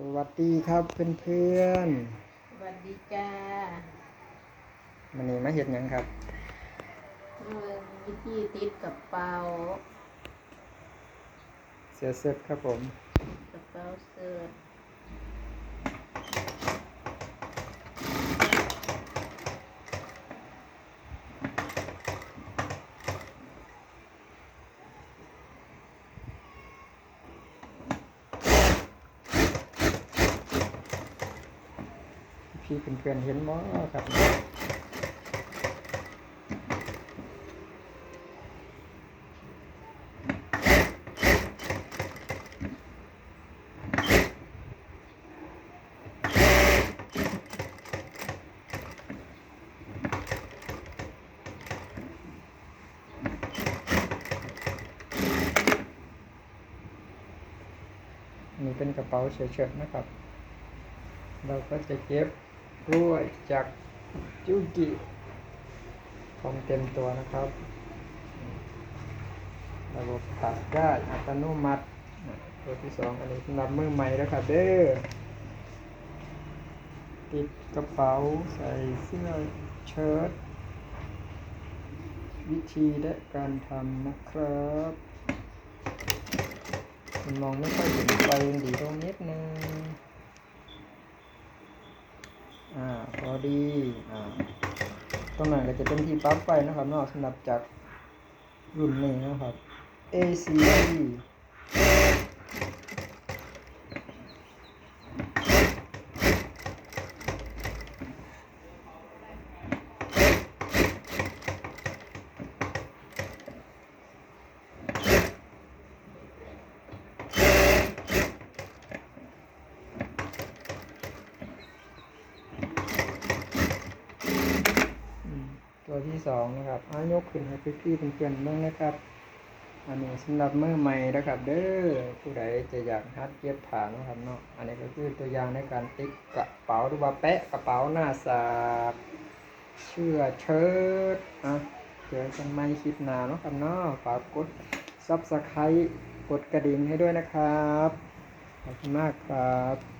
สวัสดีครับเพื่อนสวัสดีจ้าๆวันนี้มาเห็ดหยังครับ เมืองวิธีติดกับเป๋า เสือเซ็ตครับผม กระเป๋าเสื้อ พี่เพื่อนๆเห็นบ่ครับนนี้เป็นกระเป๋าเฉยๆนะครับ เราก็จะเก็บ กล้วยจากจุกิของเต็มตัวนะครับ ระบบตัดได้อัตโนมัติ ตัวที่สองอันนี้สำหรับมือใหม่แล้วครับเด้อติดกระเป๋าใส่เสื้อเชิ้ตวิธีและการทำนะครับ มันมองไม่ค่อยเห็นไฟดีตรงนิดนึง อ่าพอดี อ่า ตรงนั้นก็จะเป็นที่ปั๊มไฟนะครับนอกสำหรับจากรุ่นนี้นะครับ AC ตัวที่สองนะครับอายกขึ้นให้พี่ๆเป็นเพื่อนๆเบ้างนะครับ อันนี้สำหรับมือใหม่นะครับ เด้อผู้ใดจะอยากฮัดเก็บผ่านนะครับเนาะอันนี้ก็คือตัวอย่างในการติดกกระเป๋าหรือว่าแปะกระเป๋าหน้าสากเชือกเชิ้ตอะเจอกันใหม่คลิปหนาเนาะครับเนาะฝากกดซับสไครต์กดกระดิ่งให้ด้วยนะครับขอบคุณมากครับ